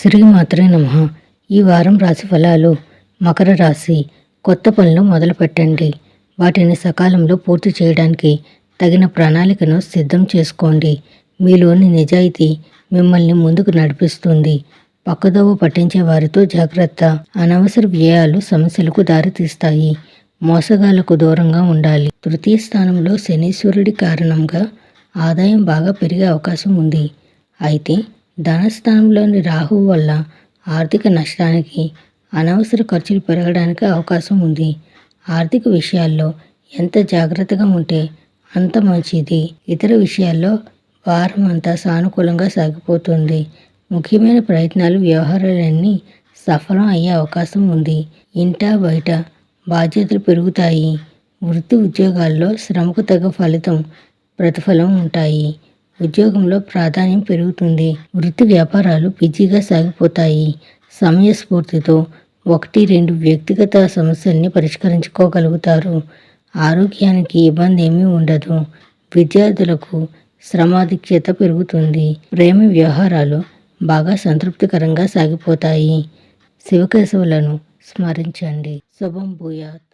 శ్రీమాత్రే నమ. ఈ వారం రాశి ఫలాలు మకర రాశి కొత్త పనులు మొదలుపెట్టండి. వాటిని సకాలంలో పూర్తి చేయడానికి తగిన ప్రణాళికను సిద్ధం చేసుకోండి. మీలోని నిజాయితీ మిమ్మల్ని ముందుకు నడిపిస్తుంది. పక్కదోవ పట్టించే వారితో జాగ్రత్త. అనవసర వ్యయాలు సమస్యలకు దారితీస్తాయి. మోసగాళ్ళకు దూరంగా ఉండాలి. తృతీయ స్థానంలో శనీశ్వరుడి కారణంగా ఆదాయం బాగా పెరిగే అవకాశం ఉంది. అయితే ధనస్థానంలోని రాహువు వల్ల ఆర్థిక నష్టానికి అనవసర ఖర్చులు పెరగడానికి అవకాశం ఉంది. ఆర్థిక విషయాల్లో ఎంత జాగ్రత్తగా ఉంటే అంత మంచిది. ఇతర విషయాల్లో వారం అంతా సానుకూలంగా సాగిపోతుంది. ముఖ్యమైన ప్రయత్నాలు వ్యవహారాలన్నీ సఫలం అయ్యే అవకాశం ఉంది. ఇంట బయట బాధ్యతలు పెరుగుతాయి. వృత్తి ఉద్యోగాల్లో శ్రమకు తగ్గ ఫలితం ప్రతిఫలం ఉంటాయి. ఉద్యోగంలో ప్రాధాన్యం పెరుగుతుంది. వృత్తి వ్యాపారాలు బిజీగా సాగిపోతాయి. సమయస్ఫూర్తితో ఒకటి రెండు వ్యక్తిగత సమస్యల్ని పరిష్కరించుకోగలుగుతారు. ఆరోగ్యానికి ఇబ్బంది ఏమీ ఉండదు. విద్యార్థులకు శ్రమాధిక్యత పెరుగుతుంది. ప్రేమ వ్యవహారాలు బాగా సంతృప్తికరంగా సాగిపోతాయి. శివకేశవులను స్మరించండి. శుభం భూయాత్.